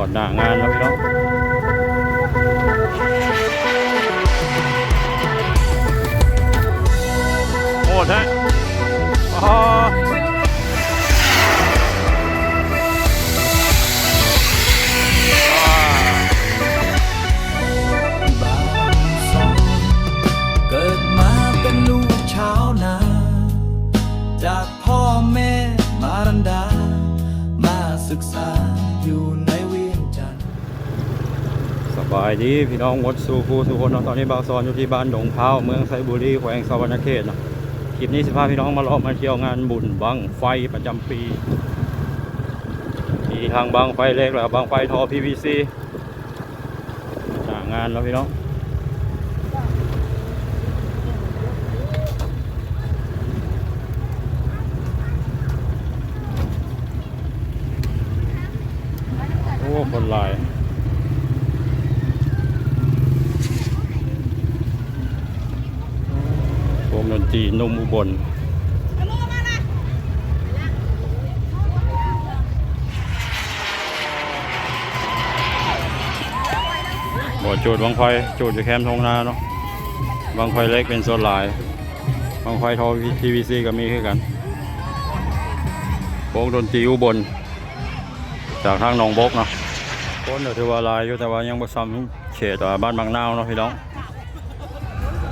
อดหน้างานแล้วพี่น้องโหดฮะอ๋อบางสองเกิดมาวนาจาก บายดีพี่น้องหมดสู่ครูสู่คนตอนนี้บาวซอนอยู่ที่บ้านดงพร้าเมืองไซบุรีแขวงสวรรณเขตนะคลิปนี้สิพาพี่น้องมาเลาะมาเที่ยวงานบุญบังไฟประจำปี มีทางบังไฟเล็กแล้วบังไฟทอ PVC หน้างานแล้วพี่น้องโอ้คนหลาย วงดนตรีนุ่มอุบลบ่จูดบางไฟจูดอยู่แคมทงนาเนาะบางไฟเล็กเป็นโซนหลาย บางไฟทอ PVC ก็มีคือกันวงดนตรีอุบล จากทางหนองบกเนาะคนก็ถือว่าลายอยู่แต่ว่ายังบ่ซ้ำเขตอ่าบ้านบางนาวเนาะพี่น้อง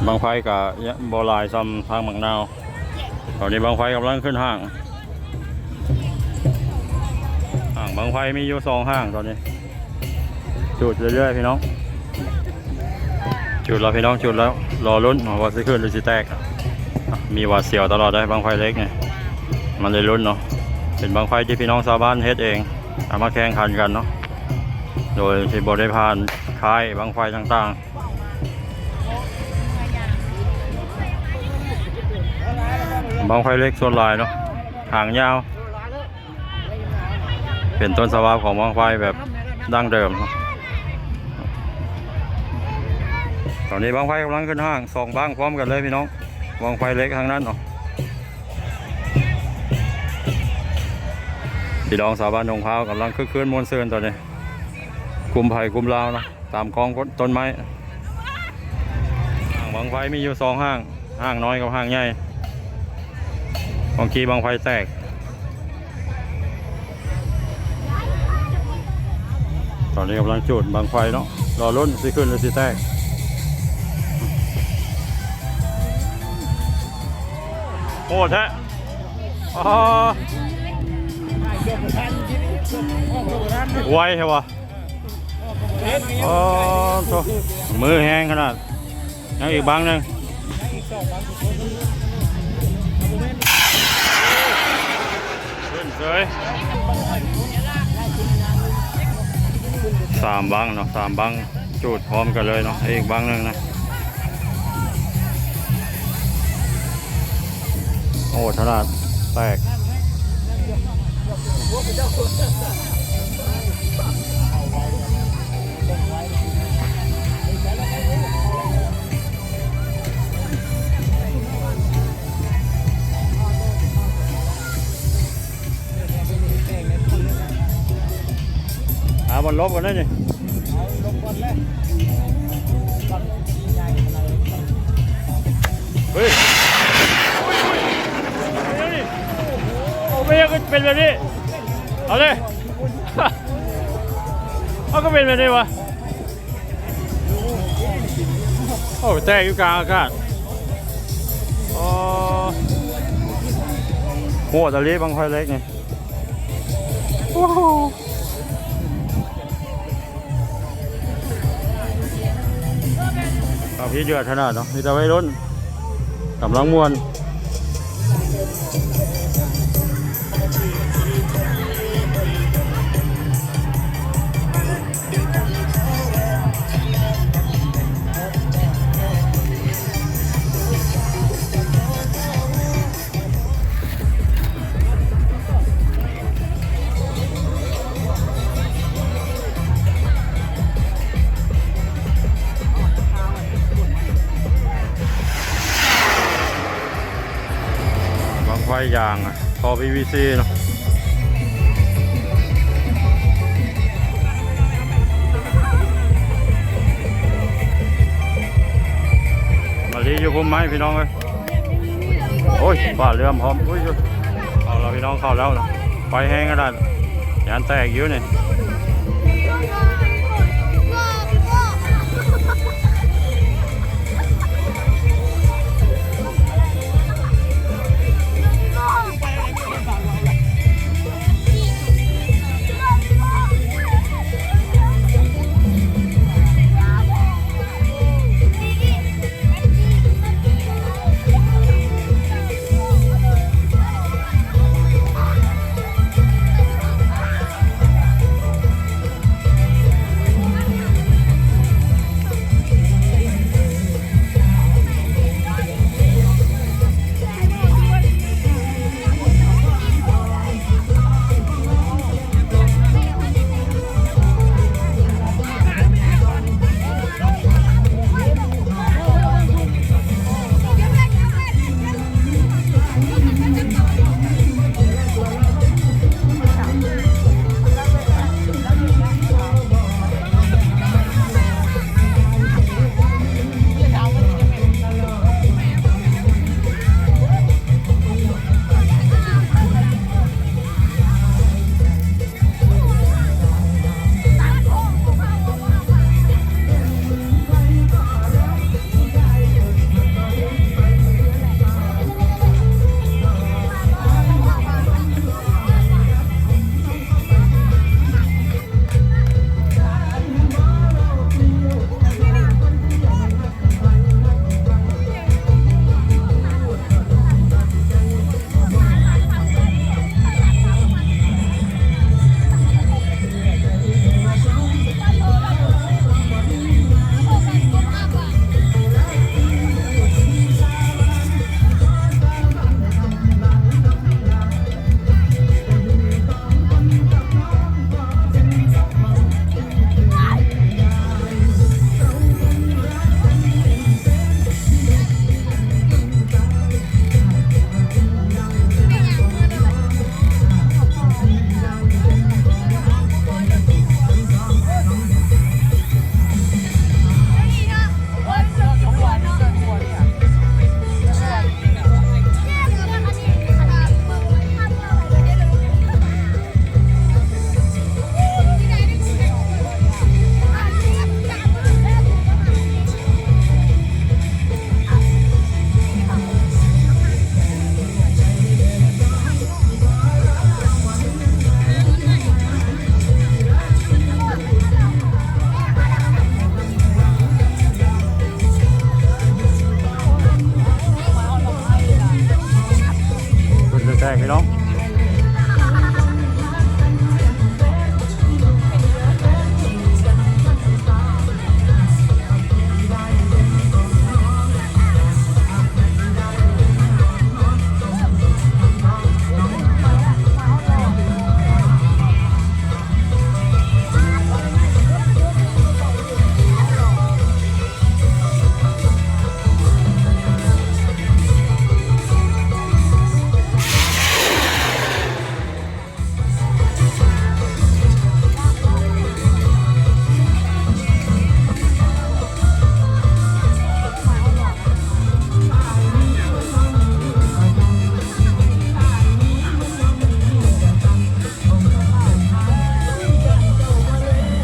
บางไฟกับบอลายซ้ำทางบางนาวตอนนี้บางไฟกำลังขึ้นห้างห้างบางไฟมีอยู่สองห้างตอนนี้ จุดเรื่อยๆพี่น้อง จุดแล้วพี่น้องจุดแล้วรอลุ้นว่าจะขึ้นหรือจะแตก มีหวาดเสียวตลอดได้บางไฟเล็กไงมันเลยลุ้นเนาะเป็นบางไฟที่พี่น้องชาวบ้านเฮ็ดเองเอามาแข่งขันกันเนาะโดยที่บริพานคายบางไฟต่างๆ บางไฟเล็กส่วนลายเนาะหางยาว เป็นต้นสวาของบางไฟแบบดั้งเดิมเนาะตอนนี้บางไฟกำลังขึ้นห้างสองบ้างพร้อมกันเลยพี่น้องบางไฟเล็กทางนั้นเนาะพี่น้องสาวบ้านดงพร้าวกำลังคึกคืนมวนเซินตอนนี้กลุ่มไผ่กลุ่มลาวนะตามกองต้นไม้ห้างบางไฟมีอยู่สองห้างห้างน้อยกับห้างใหญ่ บางทีบางไฟแตก ตอนนี้กำลังจุดบางไฟเนาะ รอรุ่นสิขึ้นหรือสิแตกโอ้แท้อ๋อไวใช่ปะอ๋อมือแห้งขนาดยังอีกบางหนึ่ง เลยสามบังเนาะสามบังจูดพร้อมกันเลยเนาะอีกบังหนึ่งนะโอ้ถนัดแตก บอลลบกันได้นี่เฮ้ยโอ้ไม่ยังเป็นแบบนี้เอาเลยเขาก็เป็นแบบนี้วะโอ้แตกอยู่กลางอากาศอ๋อหัวตะลีบางไฟเล็กไงว้าว เอาพี่เดือดขนาดเนาะมีแต่ไว้รุ่นกำลังมวน ไฟยางอะพอ PVC เนาะมาดีอยู่พุ่มไม้พี่น้องเลยโอ้ยป่าเรือมพร้อมอุ้ยเอาเราพี่น้องเข้าแล้วนะไฟแห้งก็ได้ยานแตกเยอะเนี่ย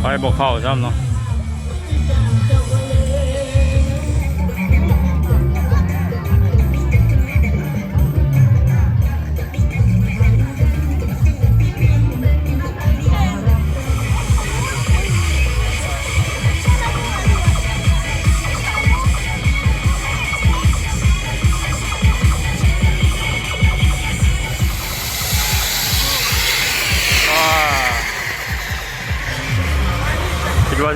ไปบอกเข้าซ้ำเนาะ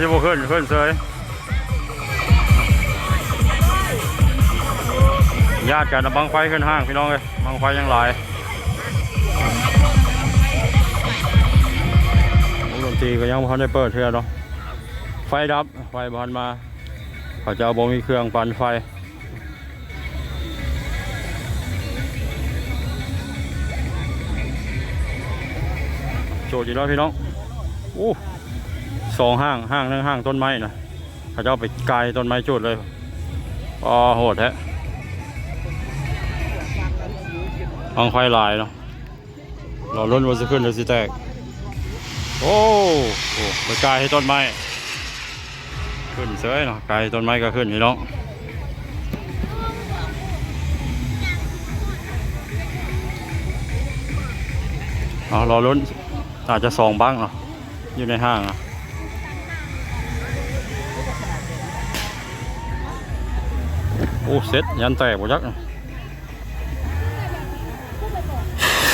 จะบ่ขึ้นขึ้นเซยญาติกันบังไฟขึ้นห้างพี่น้องเลยบังไฟยังหลายวงดนตรีก็ยังบ่ทันได้เปิดเทื่อเนาะไฟดับไฟบ่ทันมาเขาจะเอาบ่มีเครื่องปั่นไฟโจทย์อยู่แล้วพี่น้องอู้ สองห้างห้างทั้งห้างต้นไม้นะเขาจะเอาไปกายต้นไม้จุดเลยอ๋อโหดแท้ห้องไฟลายเนาะเราล้นวันจะขึ้นหรือสิแตก โอ้โหไปกายให้ต้นไม้ขึ้นเสยเนาะกายต้นไม้ก็ขึ้นนี่น้องเรารอลุ้นอาจจะสองบ้างเนาะอยู่ในห้างอะ โอ้เซ็ตยันแตกหมดยัก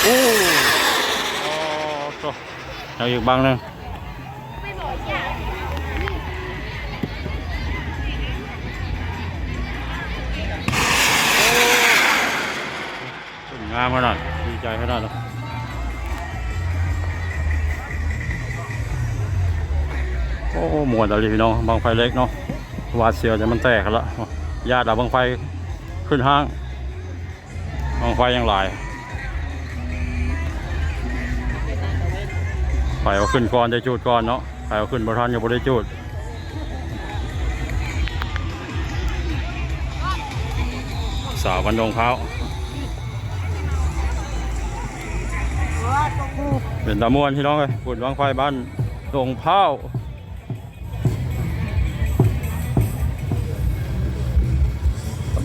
โอ้โอ้โหเอาอีกบางหนึงงามขนาดดีใจขนาดเลยโอ้หมวนอะไรพี่น้องบางไฟเล็กเนาะวาดเสียวแต่มันแตกกันละ ญาติเอาบางไฟขึ้นห้างบางไฟยังหลายไฟเอาขึ้นก่อนได้จูดก่อนเนาะไฟเอาขึ้นบนทันยังบ่ได้จูดสาววันดงเท้าเป็นตะมวนพี่น้องเลยปุ่นวางไฟบ้านตรงเผา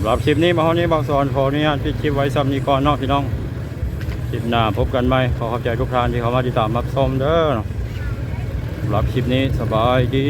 หรับคลิปนี้มาห้องนี้บางสอนขออนุญาตปิดคลิปไว้ซ้ำนี้ก่อนนอกพี่น้องคลิปหน้าพบกันไหมขอขอบใจทุกท่านที่เข้ามาติดตามรับชมเด้อหรับคลิปนี้สบายดี